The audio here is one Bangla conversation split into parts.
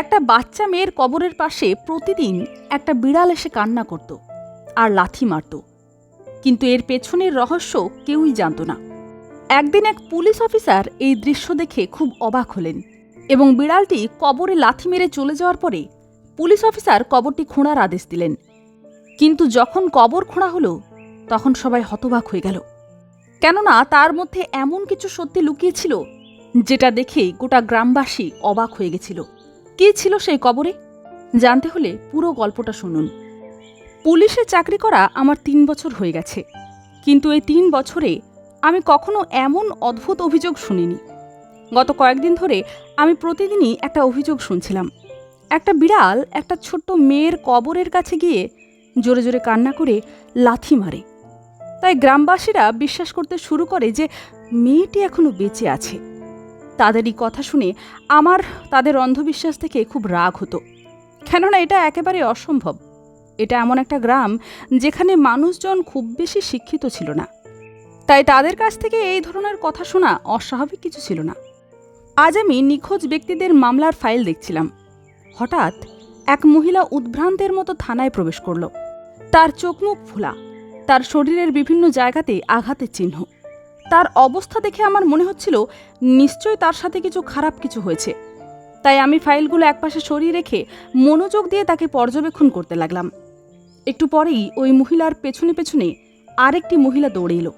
একটা বাচ্চা মেয়ের কবরের পাশে প্রতিদিন একটা বিড়াল এসে কান্না করত আর লাথি মারত। কিন্তু এর পেছনের রহস্য কেউই জানত না। একদিন এক পুলিশ অফিসার এই দৃশ্য দেখে খুব অবাক হলেন এবং বিড়ালটি কবরে লাথি মেরে চলে যাওয়ার পরে পুলিশ অফিসার কবরটি খোঁড়ার আদেশ দিলেন। কিন্তু যখন কবর খোঁড়া হলো, তখন সবাই হতবাক হয়ে গেল। কেননা তার মধ্যে এমন কিছু সত্যি লুকিয়েছিল, যেটা দেখেই গোটা গ্রামবাসী অবাক হয়ে গেছিল। কি ছিল সেই কবরে? জানতে হলে পুরো গল্পটা শুনুন। পুলিশে চাকরি করা আমার তিন বছর হয়ে গেছে। কিন্তু এই তিন বছরে আমি কখনো এমন অদ্ভুত অভিযোগ শুনিনি। গত কয়েকদিন ধরে আমি প্রতিদিনই একটা অভিযোগ শুনছিলাম। একটা বিড়াল একটা ছোট্ট মেয়ের কবরের কাছে গিয়ে জোরে জোরে কান্না করে লাথি মারে। তাই গ্রামবাসীরা বিশ্বাস করতে শুরু করে যে মেয়েটি এখনও বেঁচে আছে। তাদেরই কথা শুনে আমার তাদের অন্ধবিশ্বাস থেকে খুব রাগ হতো। কেননা এটা একেবারে অসম্ভব। এটা এমন একটা গ্রাম যেখানে মানুষজন খুব বেশি শিক্ষিত ছিল না। তাই তাদের কাছ থেকে এই ধরনের কথা শোনা অস্বাভাবিক কিছু ছিল না। আজ আমি নিখোঁজ ব্যক্তিদের মামলার ফাইল দেখছিলাম। হঠাৎ এক মহিলা উদ্ভ্রান্তের মতো থানায় প্রবেশ করল। তার চোখ মুখ ফোলা। তার শরীরের বিভিন্ন জায়গাতে আঘাতের চিহ্ন। তার অবস্থা দেখে আমার মনে হচ্ছিল, নিশ্চয়ই তার সাথে কিছু খারাপ কিছু হয়েছে। তাই আমি ফাইলগুলো একপাশে সরিয়ে রেখে মনোযোগ দিয়ে তাকে পর্যবেক্ষণ করতে লাগলাম। একটু পরেই ওই মহিলার পেছনে পেছনে আরেকটি মহিলা দৌড়ে এলো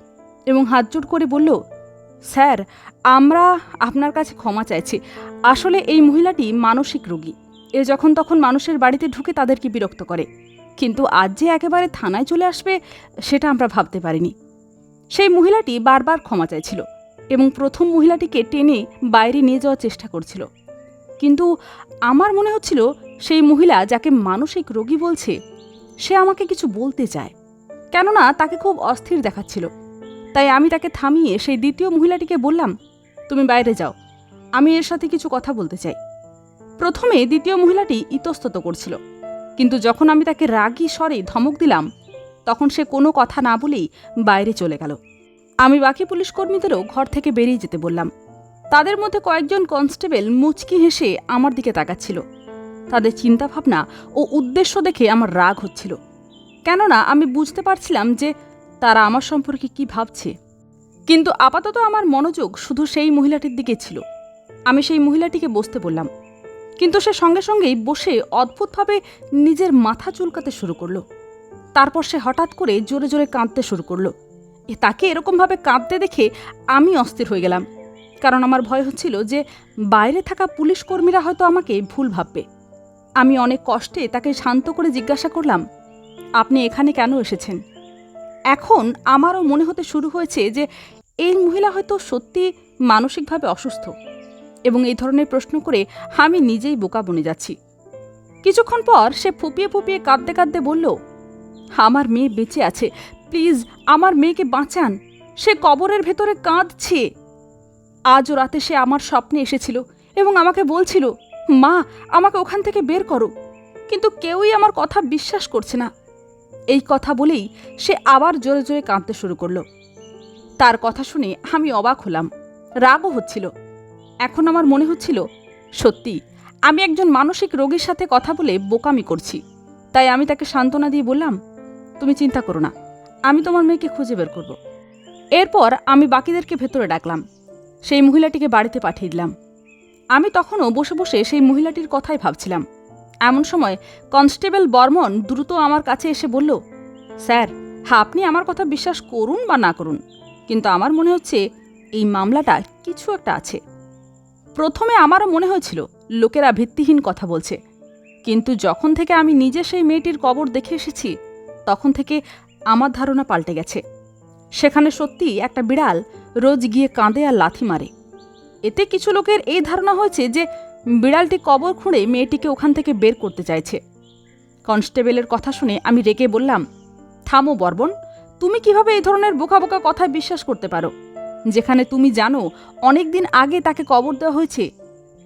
এবং হাতজোট করে বলল, স্যার, আমরা আপনার কাছে ক্ষমা চাইছি। আসলে এই মহিলাটি মানসিক রোগী। এ যখন তখন মানুষের বাড়িতে ঢুকে তাদেরকে বিরক্ত করে। কিন্তু আজ যে একেবারে থানায় চলে আসবে, সেটা আমরা ভাবতে পারিনি। সেই মহিলাটি বারবার ক্ষমা চাইছিল এবং প্রথম মহিলাটিকে টেনে বাইরে নিয়ে যাওয়ার চেষ্টা করছিল। কিন্তু আমার মনে হচ্ছিল সেই মহিলা যাকে মানসিক রোগী বলছে, সে আমাকে কিছু বলতে চায়। কেননা তাকে খুব অস্থির দেখাচ্ছিল। তাই আমি তাকে থামিয়ে সেই দ্বিতীয় মহিলাটিকে বললাম, তুমি বাইরে যাও, আমি এর সাথে কিছু কথা বলতে চাই। প্রথমে দ্বিতীয় মহিলাটি ইতস্তত করছিল। কিন্তু যখন আমি তাকে রাগী স্বরে ধমক দিলাম তখন সে কোনো কথা না বলেই বাইরে চলে গেল। আমি বাকি পুলিশ কর্মীদেরও ঘর থেকে বেরিয়ে যেতে বললাম। তাদের মধ্যে কয়েকজন কনস্টেবল মুচকি হেসে আমার দিকে তাকাচ্ছিল। তাদের চিন্তাভাবনা ও উদ্দেশ্য দেখে আমার রাগ হচ্ছিল। কেননা আমি বুঝতে পারছিলাম যে তারা আমার সম্পর্কে কি ভাবছে। কিন্তু আপাতত আমার মনোযোগ শুধু সেই মহিলাটির দিকে ছিল। আমি সেই মহিলাটিকে বসতে বললাম। কিন্তু সে সঙ্গে সঙ্গেই বসে অদ্ভুতভাবে নিজের মাথা চুলকাতে শুরু করল। তারপর সে হঠাৎ করে জোরে জোরে কাঁদতে শুরু করল। তাকে এরকমভাবে কাঁদতে দেখে আমি অস্থির হয়ে গেলাম। কারণ আমার ভয় হচ্ছিল যে বাইরে থাকা পুলিশ কর্মীরা হয়তো আমাকে ভুল ভাববে। আমি অনেক কষ্টে তাকে শান্ত করে জিজ্ঞাসা করলাম, আপনি এখানে কেন এসেছেন? এখন আমারও মনে হতে শুরু হয়েছে যে এই মহিলা হয়তো সত্যি মানসিকভাবে অসুস্থ এবং এই ধরনের প্রশ্ন করে আমি নিজেই বোকা বনে যাচ্ছি। কিছুক্ষণ পর সে ফুপিয়ে ফুপিয়ে কাঁদতে কাঁদতে বলল আমার মেয়ে বেঁচে আছে। প্লিজ, আমার মেয়েকে বাঁচান। সে কবরের ভেতরে কাঁদছে। আজও রাতে সে আমার স্বপ্নে এসেছিল এবং আমাকে বলছিল, মা, আমাকে ওখান থেকে বের করো। কিন্তু কেউই আমার কথা বিশ্বাস করছে না। এই কথা বলেই সে আবার জোরে জোরে কাঁদতে শুরু করল। তার কথা শুনে আমি অবাক হলাম। রাগও হচ্ছিল। এখন আমার মনে হচ্ছিল, সত্যি, আমি একজন মানসিক রোগীর সাথে কথা বলে বোকামি করছি। তাই আমি তাকে সান্ত্বনা দিয়ে বললাম তুমি চিন্তা করো না। আমি তোমার মেয়েকে খুঁজে বের করব। এরপর আমি বাকিদেরকে ভেতরে ডাকলাম। সেই মহিলাটিকে বাড়িতে পাঠিয়ে দিলাম। আমি তখনও বসে বসে সেই মহিলাটির কথাই ভাবছিলাম। এমন সময় কনস্টেবল বর্মন দ্রুত আমার কাছে এসে বলল, স্যার, আপনি আমার কথা বিশ্বাস করুন বা না করুন, কিন্তু আমার মনে হচ্ছে এই মামলাটা কিছু একটা আছে। প্রথমে আমারও মনে হয়েছিল, লোকেরা ভিত্তিহীন কথা বলছে। কিন্তু যখন থেকে আমি নিজে সেই মেয়েটির কবর দেখে এসেছি তখন থেকে আমার ধারণা পাল্টে গেছে। সেখানে সত্যি একটা বিড়াল রোজ গিয়ে কাঁদে আর লাথি মারে। এতে কিছু লোকের এই ধারণা হয়েছে যে বিড়ালটি কবর খুঁড়ে মেয়েটিকে ওখান থেকে বের করতে চাইছে। কনস্টেবলের কথা শুনে আমি রেগে বললাম, থামো বর্বন, তুমি কীভাবে এই ধরনের বোকা বোকা কথায় বিশ্বাস করতে পারো? যেখানে তুমি জানো অনেক দিন আগে তাকে কবর দেওয়া হয়েছে,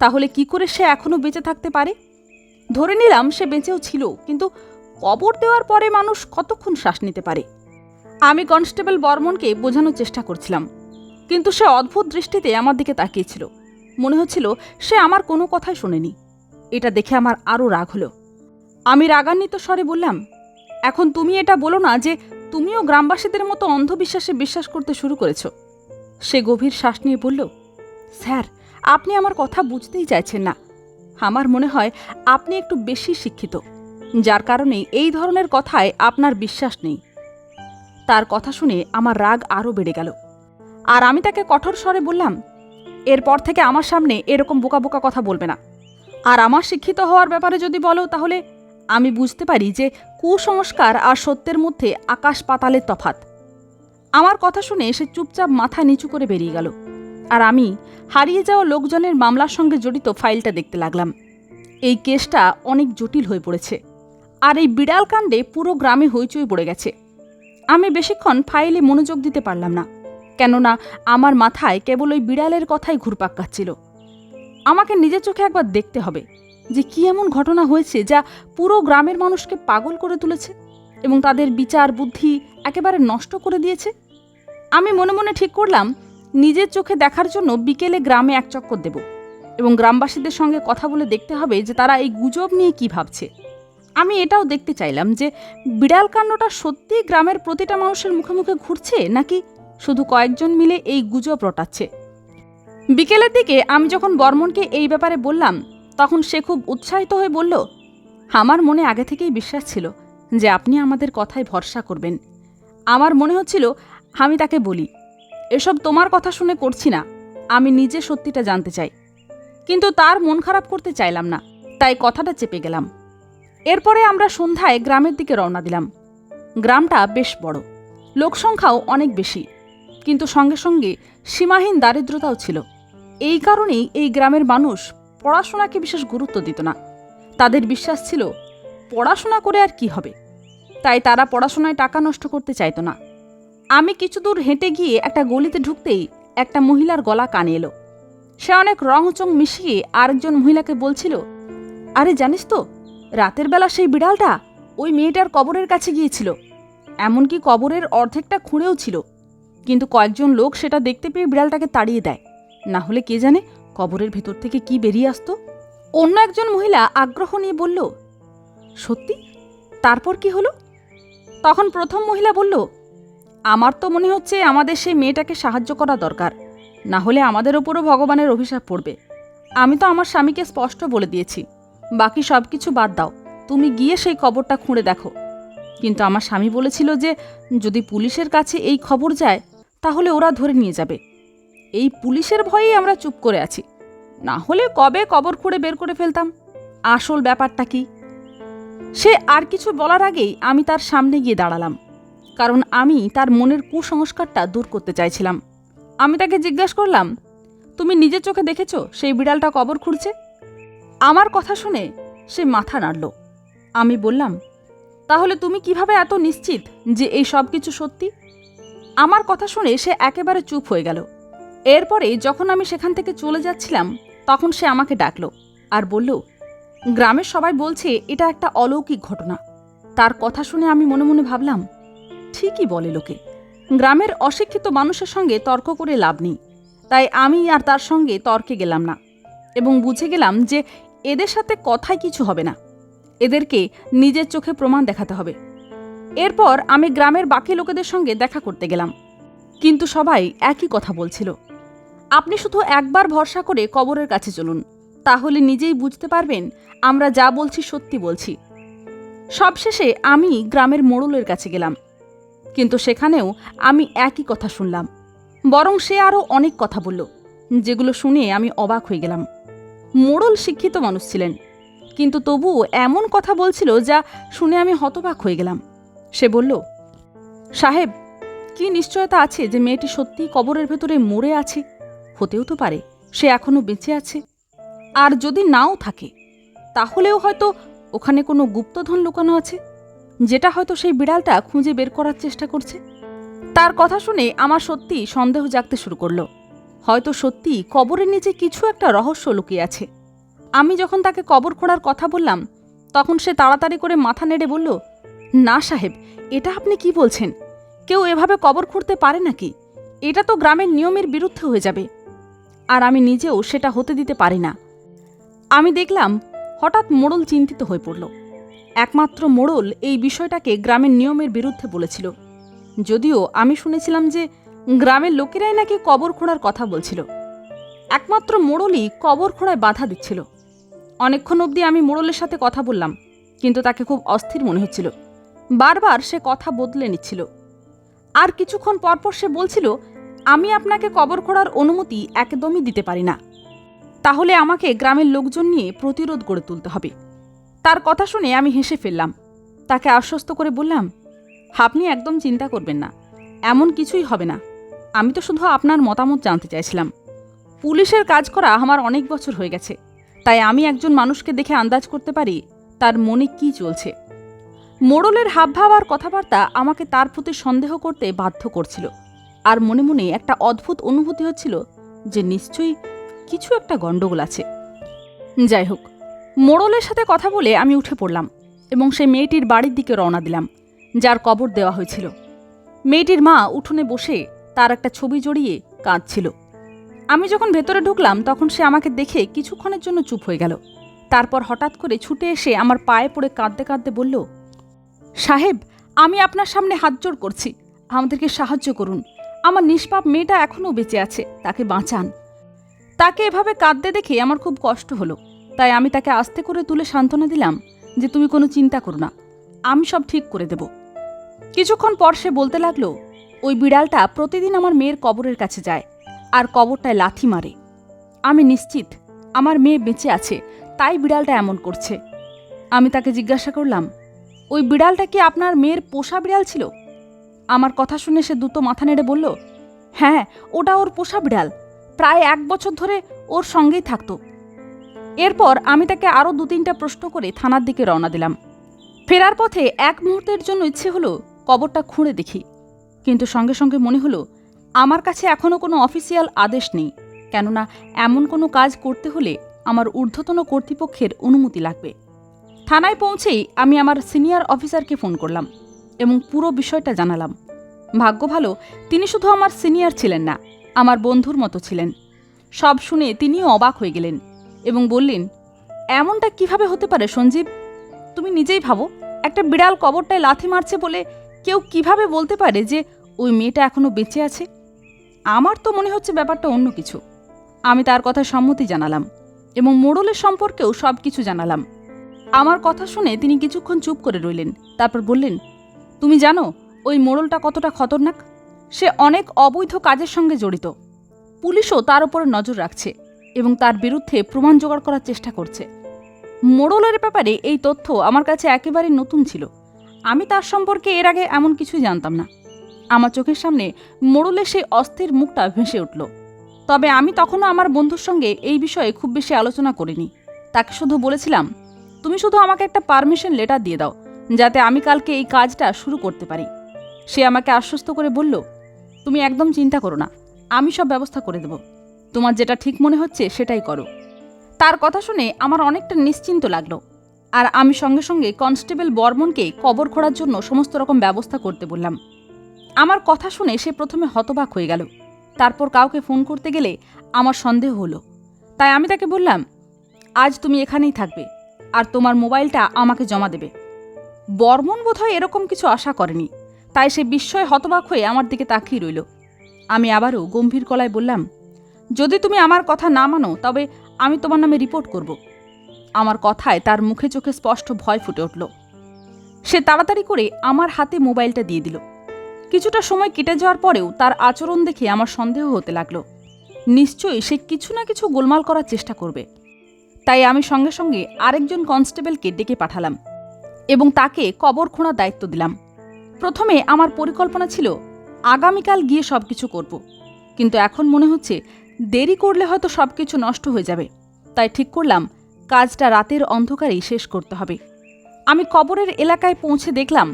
তাহলে কি করে সে এখনও বেঁচে থাকতে পারে? ধরে নিলাম সে বেঁচেও ছিল, কিন্তু কবর দেওয়ার পরে মানুষ কতক্ষণ শ্বাস নিতে পারে? আমি কনস্টেবল বর্মনকে বোঝানোর চেষ্টা করছিলাম, কিন্তু সে অদ্ভুত দৃষ্টিতে আমার দিকে তাকিয়েছিল। মনে হচ্ছিল সে আমার কোনো কথাই শোনেনি। এটা দেখে আমার আরও রাগ হলো। আমি রাগান্বিত স্বরে বললাম, এখন তুমি এটা বলো না যে তুমিও গ্রামবাসীদের মতো অন্ধবিশ্বাসে বিশ্বাস করতে শুরু করেছ? সে গভীর শ্বাস নিয়ে বলল, স্যার, আপনি আমার কথা বুঝতেই চাইছেন না। আমার মনে হয় আপনি একটু বেশি শিক্ষিত। যার কারণে এই ধরনের কথায় আপনার বিশ্বাস নেই। তার কথা শুনে আমার রাগ আরও বেড়ে গেল। আর আমি তাকে কঠোর স্বরে বললাম, এরপর থেকে আমার সামনে এরকম বোকা বোকা কথা বলবে না। আর আমার শিক্ষিত হওয়ার ব্যাপারে যদি বলো, তাহলে আমি বুঝতে পারি যে কুসংস্কার আর সত্যের মধ্যে আকাশ পাতালের তফাত আমার কথা শুনে সে চুপচাপ মাথা নিচু করে বেরিয়ে গেল। আর আমি হারিয়ে যাওয়া লোকজনের মামলার সঙ্গে জড়িত ফাইলটা দেখতে লাগলাম। এই কেসটা অনেক জটিল হয়ে পড়েছে। আর এই বিড়াল কাণ্ডে পুরো গ্রামে হইচই পড়ে গেছে। আমি বেশিক্ষণ ফাইলে মনোযোগ দিতে পারলাম না, কেননা আমার মাথায় কেবল ওই বিড়ালের কথাই ঘুরপাক কাচ্ছিল আমাকে নিজের চোখে একবার দেখতে হবে যে কি এমন ঘটনা হয়েছে যা পুরো গ্রামের মানুষকে পাগল করে তুলেছে এবং তাদের বিচার, বুদ্ধি একেবারে নষ্ট করে দিয়েছে। আমি মনে মনে ঠিক করলাম, নিজের চোখে দেখার জন্য বিকেলে গ্রামে এক চক্কর দেব এবং গ্রামবাসীদের সঙ্গে কথা বলে দেখতে হবে যে তারা এই গুজব নিয়ে কি ভাবছে। আমি এটাও দেখতে চাইলাম যে বিড়াল কাণ্ডটা সত্যি গ্রামের প্রতিটা মানুষের মুখে মুখে ঘুরছে নাকি শুধু কয়েকজন মিলে এই গুজব রটাচ্ছে? বিকেলের দিকে আমি যখন বর্মনকে এই ব্যাপারে বললাম, তখন সে খুব উৎসাহিত হয়ে বলল, আমার মনে আগে থেকেই বিশ্বাস ছিল যে আপনি আমাদের কথায় ভরসা করবেন। আমার মনে হচ্ছিল, আমি তাকে বলি, এসব তোমার কথা শুনে করছি না, আমি নিজে সত্যিটা জানতে চাই। কিন্তু তার মন খারাপ করতে চাইলাম না, তাই কথাটা চেপে গেলাম। এরপরে আমরা সন্ধ্যায় গ্রামের দিকে রওনা দিলাম। গ্রামটা বেশ বড়। লোকসংখ্যাও অনেক বেশি। কিন্তু সঙ্গে সঙ্গে সীমাহীন দারিদ্রতাও ছিল। এই কারণেই এই গ্রামের মানুষ পড়াশোনাকে বিশেষ গুরুত্ব দিত না। তাদের বিশ্বাস ছিল, পড়াশোনা করে আর কি হবে? তাই তারা পড়াশোনায় টাকা নষ্ট করতে চাইতো না। আমি কিছু দূর হেঁটে গিয়ে একটা গলিতে ঢুকতেই একটা মহিলার গলা কানে এলো। সে অনেক রংচং মিশিয়ে আরেকজন মহিলাকে বলছিল, আরে জানিস তো রাতের বেলা সেই বিড়ালটা ওই মেয়েটার কবরের কাছে গিয়েছিল। এমনকি কবরের অর্ধেকটা খুঁড়েও ছিল। কিন্তু কয়েকজন লোক সেটা দেখতে পেয়ে বিড়ালটাকে তাড়িয়ে দেয়। না হলে কে জানে কবরের ভেতর থেকে কি বেরিয়ে আসতো। অন্য একজন মহিলা আগ্রহ নিয়ে বলল, সত্যি? তারপর কি হলো? তখন প্রথম মহিলা বলল, আমার তো মনে হচ্ছে আমাদের সেই মেয়েটাকে সাহায্য করা দরকার। না হলে আমাদের ওপরও ভগবানের অভিশাপ পড়বে। আমি তো আমার স্বামীকে স্পষ্ট বলে দিয়েছি। বাকি সব কিছু বাদ দাও। তুমি গিয়ে সেই খবরটা খুঁড়ে দেখো। কিন্তু আমার স্বামী বলেছিল যে, যদি পুলিশের কাছে এই খবর যায়, তাহলে ওরা ধরে নিয়ে যাবে। এই পুলিশের ভয়েই আমরা চুপ করে আছি। না হলে কবে কবর খুঁড়ে বের করে ফেলতাম? আসল ব্যাপারটা কি? সে আর কিছু বলার আগেই আমি তার সামনে গিয়ে দাঁড়ালাম। কারণ আমি তার মনের কুসংস্কারটা দূর করতে চাইছিলাম। আমি তাকে জিজ্ঞাসা করলাম, তুমি নিজের চোখে দেখেছ সেই বিড়ালটা কবর খুঁড়ছে? আমার কথা শুনে সে মাথা নাড়ল। আমি বললাম, তাহলে তুমি কীভাবে এত নিশ্চিত যে এই সব কিছু সত্যি? আমার কথা শুনে সে একেবারে চুপ হয়ে গেল। এরপরে যখন আমি সেখান থেকে চলে যাচ্ছিলাম, তখন সে আমাকে ডাকলো আর বলল, গ্রামের সবাই বলছে এটা একটা অলৌকিক ঘটনা। তার কথা শুনে আমি মনে মনে ভাবলাম, ঠিকই বলে লোকে। গ্রামের অশিক্ষিত মানুষের সঙ্গে তর্ক করে লাভ নেই। তাই আমি আর তার সঙ্গে তর্কে গেলাম না। এবং বুঝে গেলাম যে এদের সাথে কথাই কিছু হবে না। এদেরকে নিজের চোখে প্রমাণ দেখাতে হবে। এরপর আমি গ্রামের বাকি লোকেদের সঙ্গে দেখা করতে গেলাম। কিন্তু সবাই একই কথা বলছিল। আপনি শুধু একবার ভরসা করে কবরের কাছে চলুন। তাহলে নিজেই বুঝতে পারবেন আমরা যা বলছি সত্যি বলছি। সবশেষে আমি গ্রামের মোড়লের কাছে গেলাম। কিন্তু সেখানেও আমি একই কথা শুনলাম। বরং সে আরও অনেক কথা বলল, যেগুলো শুনে আমি অবাক হয়ে গেলাম। মোড়ল শিক্ষিত মানুষ ছিলেন। কিন্তু তবুও এমন কথা বলছিল যা শুনে আমি হতবাক হয়ে গেলাম। সে বলল, সাহেব, কি নিশ্চয়তা আছে যে মেয়েটি সত্যিই কবরের ভেতরে মরে আছে? হতেও তো পারে, সে এখনও বেঁচে আছে। আর যদি নাও থাকে, তাহলেও হয়তো ওখানে কোনো গুপ্তধন লুকানো আছে, যেটা হয়তো সেই বিড়ালটা খুঁজে বের করার চেষ্টা করছে। তার কথা শুনে আমার সত্যি সন্দেহ জাগতে শুরু করল। হয়তো সত্যি কবরের নিচে কিছু একটা রহস্য লুকিয়ে আছে। আমি যখন তাকে কবর খোঁড়ার কথা বললাম, তখন সে তাড়াতাড়ি করে মাথা নেড়ে বলল, না সাহেব, এটা আপনি কি বলছেন? কেউ এভাবে কবর খুঁড়তে পারে নাকি? এটা তো গ্রামের নিয়মের বিরুদ্ধে হয়ে যাবে। আর আমি নিজেও সেটা হতে দিতে পারি না। আমি দেখলাম হঠাৎ মোড়ল চিন্তিত হয়ে পড়ল। একমাত্র মোড়ল এই বিষয়টাকে গ্রামের নিয়মের বিরুদ্ধে বলেছিল। যদিও আমি শুনেছিলাম যে গ্রামের লোকেরাই নাকি কবর খোঁড়ার কথা বলছিল। একমাত্র মোড়লই কবর খোঁড়ায় বাধা দিচ্ছিল। অনেকক্ষণ অবধি আমি মোড়লের সাথে কথা বললাম, কিন্তু তাকে খুব অস্থির মনে হচ্ছিল। বারবার সে কথা বদলে নিচ্ছিল। আর কিছুক্ষণ পরপর সে বলছিল, আমি আপনাকে কবর খোঁড়ার অনুমতি একদমই দিতে পারি না। তাহলে আমাকে গ্রামের লোকজন নিয়ে প্রতিরোধ গড়ে তুলতে হবে। তার কথা শুনে আমি হেসে ফেললাম। তাকে আশ্বস্ত করে বললাম, আপনি একদম চিন্তা করবেন না। এমন কিছুই হবে না। আমি তো শুধু আপনার মতামত জানতে চাইছিলাম। পুলিশের কাজ করা আমার অনেক বছর হয়ে গেছে। তাই আমি একজন মানুষকে দেখে আন্দাজ করতে পারি তার মনে কি চলছে। মোড়লের হাবভাব আর কথাবার্তা আমাকে তার প্রতি সন্দেহ করতে বাধ্য করছিল। আর মনে মনে একটা অদ্ভুত অনুভূতি হচ্ছিল যে নিশ্চয়ই কিছু একটা গণ্ডগোল আছে। যাই হোক, মোড়লের সাথে কথা বলে আমি উঠে পড়লাম এবং সেই মেয়েটির বাড়ির দিকে রওনা দিলাম, যার কবর দেওয়া হয়েছিল। মেয়েটির মা উঠোনে বসে তার একটা ছবি জড়িয়ে কাঁদছিল। আমি যখন ভেতরে ঢুকলাম, তখন সে আমাকে দেখে কিছুক্ষণের জন্য চুপ হয়ে গেল। তারপর হঠাৎ করে ছুটে এসে আমার পায়ে পড়ে কাঁদতে কাঁদতে বলল, সাহেব, আমি আপনার সামনে হাতজোড় করছি। আমাদেরকে সাহায্য করুন। আমার নিষ্পাপ মেয়েটা এখনও বেঁচে আছে, তাকে বাঁচান। তাকে এভাবে কাঁদতে দেখে আমার খুব কষ্ট হলো। তাই আমি তাকে আস্তে করে তুলে সান্ত্বনা দিলাম যে, তুমি কোনো চিন্তা করো না, আমি সব ঠিক করে দেব। কিছুক্ষণ পর সে বলতে লাগল ওই বিড়ালটা প্রতিদিন আমার মেয়ের কবরের কাছে যায় আর কবরটায় লাথি মারে। আমি নিশ্চিত আমার মেয়ে বেঁচে আছে, তাই বিড়ালটা এমন করছে। আমি তাকে জিজ্ঞাসা করলাম, ওই বিড়ালটা কি আপনার মেয়ের পোষা বিড়াল ছিল? আমার কথা শুনে সে দুটো মাথা নেড়ে বলল হ্যাঁ ওটা ওর পোষা বিড়াল। প্রায় এক বছর ধরে ওর সঙ্গেই থাকতো। এরপর আমি তাকে আরও দু তিনটা প্রশ্ন করে থানার দিকে রওনা দিলাম। ফেরার পথে এক মুহূর্তের জন্য ইচ্ছে হলো কবরটা খুঁড়ে দেখি। কিন্তু সঙ্গে সঙ্গে মনে হলো, আমার কাছে এখনও কোনো অফিসিয়াল আদেশ নেই, কেননা এমন কোনো কাজ করতে হলে আমার ঊর্ধ্বতন কর্তৃপক্ষের অনুমতি লাগবে। থানায় পৌঁছেই আমি আমার সিনিয়র অফিসারকে ফোন করলাম এবং পুরো বিষয়টা জানালাম। ভাগ্য ভালো, তিনি শুধু আমার সিনিয়র ছিলেন না, আমার বন্ধুর মতো ছিলেন। সব শুনে তিনিও অবাক হয়ে গেলেন এবং বললেন, এমনটা কীভাবে হতে পারে সঞ্জীব? তুমি নিজেই ভাবো, একটা বিড়াল কবরটায় লাথি মারছে বলে কেউ কীভাবে বলতে পারে যে ওই মেয়েটা এখনও বেঁচে আছে? আমার তো মনে হচ্ছে ব্যাপারটা অন্য কিছু। আমি তার কথায় সম্মতি জানালাম এবং মোড়লের সম্পর্কেও সব কিছু জানালাম। আমার কথা শুনে তিনি কিছুক্ষণ চুপ করে রইলেন, তারপর বললেন, তুমি জানো ওই মোড়লটা কতটা খতরনাক? সে অনেক অবৈধ কাজের সঙ্গে জড়িত। পুলিশও তার উপরে নজর রাখছে এবং তার বিরুদ্ধে প্রমাণ জোগাড় করার চেষ্টা করছে। মোড়লের ব্যাপারে এই তথ্য আমার কাছে একেবারে নতুন ছিল। আমি তার সম্পর্কে এর আগে এমন কিছুই জানতাম না। আমার চোখের সামনে মোড়লের সেই অস্থির মুখটা ভেসে উঠল। তবে আমি তখনও আমার বন্ধুর সঙ্গে এই বিষয়ে খুব বেশি আলোচনা করিনি। তাকে শুধু বলেছিলাম, তুমি শুধু আমাকে একটা পারমিশন লেটার দিয়ে দাও, যাতে আমি কালকে এই কাজটা শুরু করতে পারি। সে আমাকে আশ্বস্ত করে বলল, তুমি একদম চিন্তা করো না, আমি সব ব্যবস্থা করে দেব। তোমার যেটা ঠিক মনে হচ্ছে সেটাই করো। তার কথা শুনে আমার অনেকটা নিশ্চিন্ত লাগল। আর আমি সঙ্গে সঙ্গে কনস্টেবল বর্মনকে কবর খোঁড়ার জন্য সমস্ত রকম ব্যবস্থা করতে বললাম। আমার কথা শুনে সে প্রথমে হতবাক হয়ে গেল। তারপর কাউকে ফোন করতে গেলে আমার সন্দেহ হলো। তাই আমি তাকে বললাম, আজ তুমি এখানেই থাকবে আর তোমার মোবাইলটা আমাকে জমা দেবে। বর্মন বোধহয় এরকম কিছু আশা করেনি। তাই সে বিস্ময় হতবাক হয়ে আমার দিকে তাকিয়ে রইল। আমি আবারও গম্ভীর গলায় বললাম, যদি তুমি আমার কথা না মানো, তবে আমি তোমার নামে রিপোর্ট করব। আমার কথায় তার মুখে চোখে স্পষ্ট ভয় ফুটে উঠল। সে তাড়াতাড়ি করে আমার হাতে মোবাইলটা দিয়ে দিল। কিছুটা সময় কেটে যাওয়ার পরেও তার আচরণ দেখে আমার সন্দেহ হতে লাগল। নিশ্চয়ই সে কিছু না কিছু গোলমাল করার চেষ্টা করবে। তাই আমি সঙ্গে সঙ্গে আরেকজন কনস্টেবলকে ডেকে পাঠালাম এবং তাকে কবর খোঁড়ার দায়িত্ব দিলাম। প্রথমে আমার পরিকল্পনা ছিল, আগামীকাল গিয়ে সব কিছু করব। কিন্তু এখন মনে হচ্ছে, দেরি করলে হয়তো সব কিছু নষ্ট হয়ে যাবে। তাই ঠিক করলাম কাজটা রাতের অন্ধকারেই শেষ করতে হবে। আমি কবরের এলাকায় পৌঁছে দেখলাম,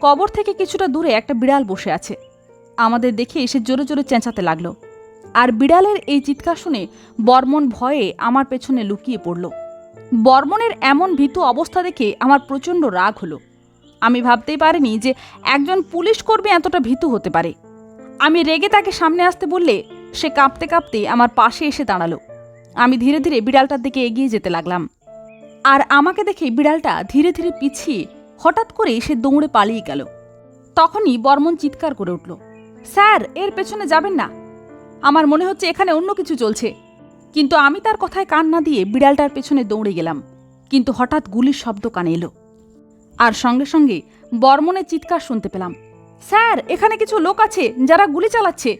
কবর থেকে কিছুটা দূরে একটা বিড়াল বসে আছে। আমাদের দেখে এসে জোরে জোরে চেঁচাতে লাগল। আর বিড়ালের এই চিৎকার শুনে বর্মন ভয়ে আমার পেছনে লুকিয়ে পড়ল। বর্মনের এমন ভীতু অবস্থা দেখে আমার প্রচণ্ড রাগ হলো। আমি ভাবতেই পারিনি যে একজন পুলিশ কর্মী এতটা ভীতু হতে পারে। আমি রেগে তাকে সামনে আসতে বললে সে কাঁপতে কাঁপতে আমার পাশে এসে দাঁড়াল। আমি ধীরে ধীরে বিড়ালটার দিকে এগিয়ে যেতে লাগলাম। আর আমাকে দেখে বিড়ালটা ধীরে ধীরে পিছিয়ে হঠাৎ করে সে দৌড়ে পালিয়ে গেল। তখনই বর্মন চিৎকার করে উঠল, স্যার, এর পেছনে যাবেন না। আমার মনে হচ্ছে এখানে অন্য কিছু চলছে। কিন্তু আমি তার কথায় কান না দিয়ে বিড়ালটার পেছনে দৌড়ে গেলাম। কিন্তু হঠাৎ গুলির শব্দ কানে এলো। আর সঙ্গে সঙ্গে বর্মনের চিৎকার শুনতে পেলাম, স্যার, এখানে কিছু লোক আছে যারা গুলি চালাচ্ছে।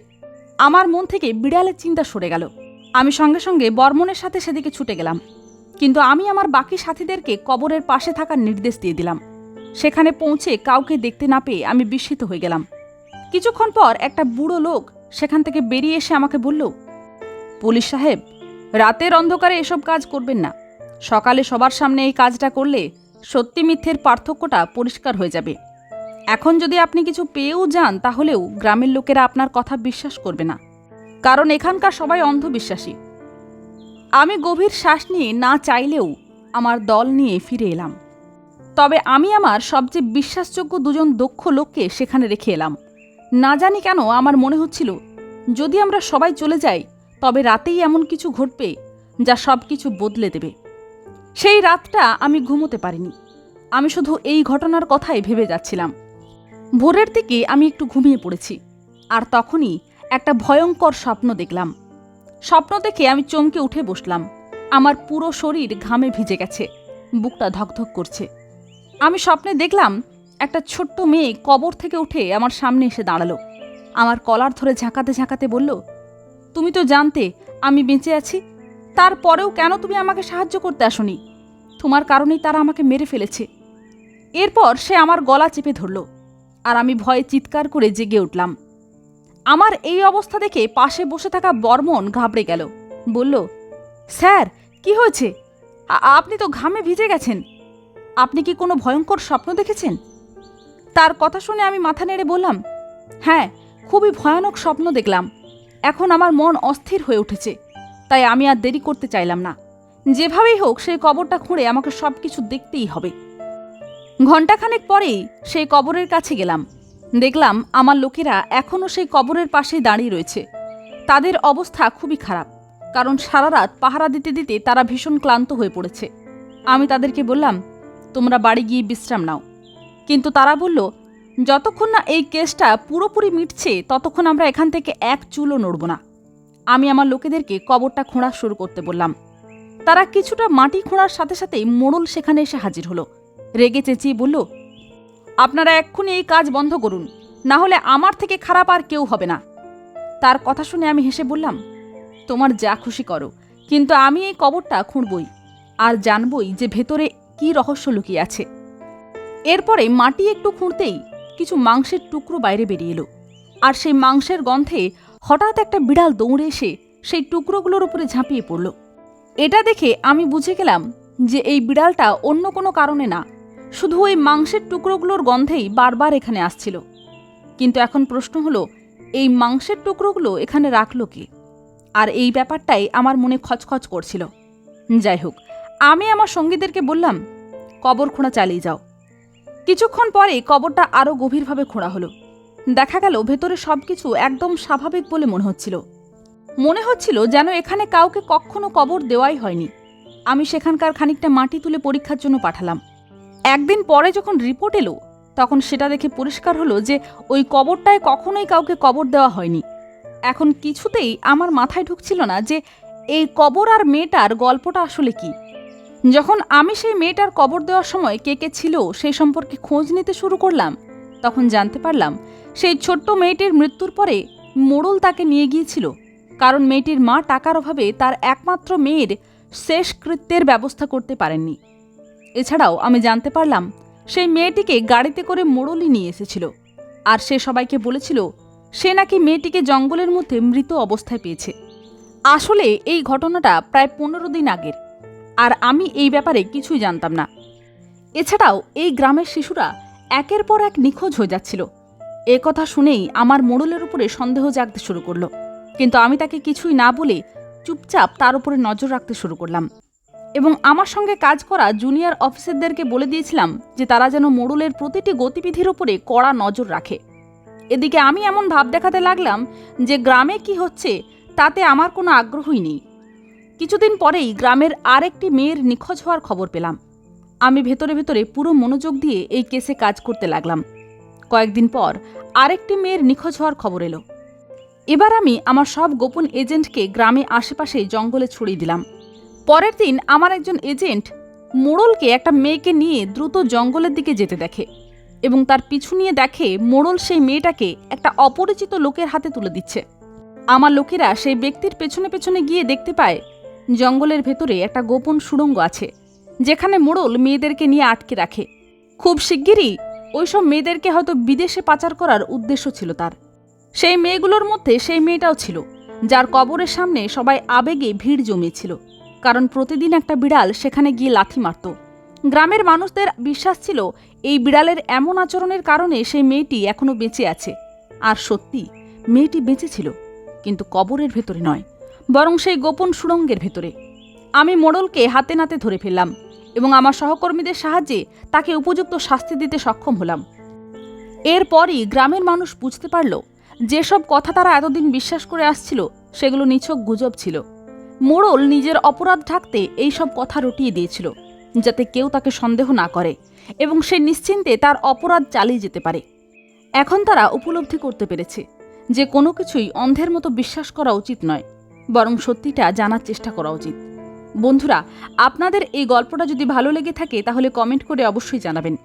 আমার মন থেকে বিড়ালের চিন্তা সরে গেল। আমি সঙ্গে সঙ্গে বর্মনের সাথে সেদিকে ছুটে গেলাম। কিন্তু আমি আমার বাকি সাথীদেরকে কবরের পাশে থাকার নির্দেশ দিয়ে দিলাম। সেখানে পৌঁছে কাউকে দেখতে না পেয়ে আমি বিস্মিত হয়ে গেলাম। কিছুক্ষণ পর একটা বুড়ো লোক সেখান থেকে বেরিয়ে এসে আমাকে বলল, পুলিশ সাহেব, রাতের অন্ধকারে এসব কাজ করবেন না। সকালে সবার সামনে এই কাজটা করলে সত্যি মিথ্যের পার্থক্যটা পরিষ্কার হয়ে যাবে। এখন যদি আপনি কিছু পেয়েও যান, তাহলেও গ্রামের লোকেরা আপনার কথা বিশ্বাস করবে না। কারণ এখানকার সবাই অন্ধবিশ্বাসী। আমি গভীর শ্বাস নিয়ে না চাইলেও আমার দল নিয়ে ফিরে এলাম। তবে আমি আমার সবচেয়ে বিশ্বাসযোগ্য দুজন দক্ষ লোককে সেখানে রেখে এলাম। না জানি কেন আমার মনে হচ্ছিল, যদি আমরা সবাই চলে যাই, তবে রাতেই এমন কিছু ঘটবে যা সব কিছু বদলে দেবে। সেই রাতটা আমি ঘুমোতে পারিনি। আমি শুধু এই ঘটনার কথাই ভেবে যাচ্ছিলাম। ভোরের দিকে আমি একটু ঘুমিয়ে পড়েছি, আর তখনই একটা ভয়ঙ্কর স্বপ্ন দেখলাম। স্বপ্ন দেখে আমি চমকে উঠে বসলাম। আমার পুরো শরীর ঘামে ভিজে গেছে। বুকটা ধকধক করছে। আমি স্বপ্নে দেখলাম, একটা ছোট্ট মেয়ে কবর থেকে উঠে আমার সামনে এসে দাঁড়াল। আমার কলার ধরে ঝাঁকাতে ঝাঁকাতে বলল, তুমি তো জানতে আমি বেঁচে আছি। তারপরেও কেন তুমি আমাকে সাহায্য করতে আসনি? তোমার কারণেই তারা আমাকে মেরে ফেলেছে। এরপর সে আমার গলা চেপে ধরল, আর আমি ভয়ে চিৎকার করে জেগে উঠলাম। আমার এই অবস্থা দেখে পাশে বসে থাকা বর্মন ঘাবড়ে গেল। বলল, স্যার, কি হয়েছে? আপনি তো ঘামে ভিজে গেছেন। আপনি কি কোনো ভয়ঙ্কর স্বপ্ন দেখেছেন? তার কথা শুনে আমি মাথা নেড়ে বললাম হ্যাঁ খুবই ভয়ানক স্বপ্ন দেখলাম। এখন আমার মন অস্থির হয়ে উঠেছে, তাই আমি আর দেরি করতে চাইলাম না। যেভাবেই হোক, সেই কবরটা খুঁড়ে আমাকে সব কিছু দেখতেই হবে। ঘণ্টাখানেক পরেই সেই কবরের কাছে গেলাম। দেখলাম আমার লোকেরা এখনও সেই কবরের পাশেই দাঁড়িয়ে রয়েছে। তাদের অবস্থা খুবই খারাপ, কারণ সারা রাত পাহারা দিতে দিতে তারা ভীষণ ক্লান্ত হয়ে পড়েছে। আমি তাদেরকে বললাম, তোমরা বাড়ি গিয়ে বিশ্রাম নাও। কিন্তু তারা বলল, যতক্ষণ না এই কেসটা পুরোপুরি মিটছে, ততক্ষণ আমরা এখান থেকে এক চুলও নড়ব না। আমি আমার লোকেদেরকে কবরটা খোঁড়া শুরু করতে বললাম। তারা কিছুটা মাটি খোঁড়ার সাথে সাথেই মোড়ল সেখানে এসে হাজির হলো। রেগে চেঁচিয়ে বলল আপনারা এক্ষুনি এই কাজ বন্ধ করুন, না হলে আমার থেকে খারাপ আর কেউ হবে না। তার কথা শুনে আমি হেসে বললাম, তোমার যা খুশি করো, কিন্তু আমি এই কবরটা খুঁড়বই আর জানবই যে ভেতরে কি রহস্য লুকিয়ে আছে। এরপরে মাটি একটু খুঁড়তেই কিছু মাংসের টুকরো বাইরে বেরিয়ে এলো আর সেই মাংসের গন্ধে হঠাৎ একটা বিড়াল দৌড়ে এসে সেই টুকরোগুলোর উপরে ঝাঁপিয়ে পড়ল। এটা দেখে আমি বুঝে গেলাম যে এই বিড়ালটা অন্য কোনো কারণে না শুধু ওই মাংসের টুকরোগুলোর গন্ধেই বারবার এখানে আসছিল। কিন্তু এখন প্রশ্ন হলো, এই মাংসের টুকরোগুলো এখানে রাখল কে? আর এই ব্যাপারটাই আমার মনে খচখচ করছিল। যাই হোক, আমি আমার সঙ্গীদেরকে বললাম, কবর খোঁড়া চালিয়ে যাও। কিছুক্ষণ পরে কবরটা আরও গভীরভাবে খোঁড়া হলো। দেখা গেল ভেতরে সবকিছু একদম স্বাভাবিক বলে মনে হচ্ছিল। মনে হচ্ছিল যেন এখানে কাউকে কখনো কবর দেওয়াই হয়নি। আমি সেখানকার খানিকটা মাটি তুলে পরীক্ষার জন্য পাঠালাম। একদিন পরে যখন রিপোর্ট এলো, তখন সেটা দেখে পরিষ্কার হলো যে ওই কবরটায় কখনোই কাউকে কবর দেওয়া হয়নি। এখন কিছুতেই আমার মাথায় ঢুকছিল না যে এই কবর আর মেয়েটার গল্পটা আসলে কি। যখন আমি সেই মেয়েটার কবর দেওয়ার সময় কে কে ছিল সেই সম্পর্কে খোঁজ নিতে শুরু করলাম, তখন জানতে পারলাম সেই ছোট্ট মেয়েটির মৃত্যুর পরে মোড়ল তাকে নিয়ে গিয়েছিল, কারণ মেয়েটির মা টাকার অভাবে তার একমাত্র মেয়ের শেষ কৃত্যের ব্যবস্থা করতে পারেননি। এছাড়াও আমি জানতে পারলাম, সেই মেয়েটিকে গাড়িতে করে মোড়লই নিয়ে এসেছিল। আর সে সবাইকে বলেছিল, সে নাকি মেয়েটিকে জঙ্গলের মধ্যে মৃত অবস্থায় পেয়েছে। আসলে এই ঘটনাটা প্রায় পনেরো দিন আগের, আর আমি এই ব্যাপারে কিছুই জানতাম না। এছাড়াও এই গ্রামের শিশুরা একের পর এক নিখোঁজ হয়ে যাচ্ছিল। এ কথা শুনেই আমার মোড়লের উপরে সন্দেহ জাগতে শুরু করল। কিন্তু আমি তাকে কিছুই না বলে চুপচাপ তার উপরে নজর রাখতে শুরু করলাম। এবং আমার সঙ্গে কাজ করা জুনিয়র অফিসারদেরকে বলে দিয়েছিলাম যে তারা যেন মোড়লের প্রতিটি গতিবিধির উপরে কড়া নজর রাখে। এদিকে আমি এমন ভাব দেখাতে লাগলাম যে গ্রামে কি হচ্ছে তাতে আমার কোনো আগ্রহই নেই। কিছুদিন পরেই গ্রামের আরেকটি মেয়ের নিখোঁজ হওয়ার খবর পেলাম। আমি ভেতরে ভেতরে পুরো মনোযোগ দিয়ে এই কেসে কাজ করতে লাগলাম। কয়েকদিন পর আরেকটি মেয়ের নিখোঁজ হওয়ার খবর এলো। এবার আমি আমার সব গোপন এজেন্টকে গ্রামে আশেপাশে জঙ্গলে ছড়িয়ে দিলাম। পরের দিন আমার একজন এজেন্ট মোড়লকে একটা মেয়েকে নিয়ে দ্রুত জঙ্গলের দিকে যেতে দেখে এবং তার পিছু নিয়ে দেখে মোড়ল সেই মেয়েটাকে একটা অপরিচিত লোকের হাতে তুলে দিচ্ছে। আমার লোকেরা সেই ব্যক্তির পেছনে পেছনে গিয়ে দেখতে পায় জঙ্গলের ভেতরে একটা গোপন সুড়ঙ্গ আছে, যেখানে মোড়ল মেয়েদেরকে নিয়ে আটকে রাখে। খুব শিগগিরই ওইসব মেয়েদেরকে হয়তো বিদেশে পাচার করার উদ্দেশ্য ছিল তার। সেই মেয়েগুলোর মধ্যে সেই মেয়েটাও ছিল, যার কবরের সামনে সবাই আবেগে ভিড় জমিয়েছিল। কারণ প্রতিদিন একটা বিড়াল সেখানে গিয়ে লাথি মারত। গ্রামের মানুষদের বিশ্বাস ছিল, এই বিড়ালের এমন আচরণের কারণে সেই মেয়েটি এখনও বেঁচে আছে। আর সত্যি, মেয়েটি বেঁচে ছিল, কিন্তু কবরের ভেতরে নয়, বরং সেই গোপন সুড়ঙ্গের ভেতরে। আমি মোড়লকে হাতে নাতে ধরে ফেললাম এবং আমার সহকর্মীদের সাহায্যে তাকে উপযুক্ত শাস্তি দিতে সক্ষম হলাম। এরপরই গ্রামের মানুষ বুঝতে পারল, যেসব কথা তারা এতদিন বিশ্বাস করে আসছিল, সেগুলো নিছক গুজব ছিল। মোড়ল নিজের অপরাধ ঢাকতে এইসব কথা রটিয়ে দিয়েছিল, যাতে কেউ তাকে সন্দেহ না করে এবং সে নিশ্চিন্তে তার অপরাধ চালিয়ে যেতে পারে। এখন তারা উপলব্ধি করতে পেরেছে যে কোনো কিছুই অন্ধের মতো বিশ্বাস করা উচিত নয়, বরং সত্যিটা জানার চেষ্টা করা উচিত। বন্ধুরা, আপনাদের এই গল্পটা যদি ভালো লেগে থাকে, তাহলে কমেন্ট করে অবশ্যই জানাবেন।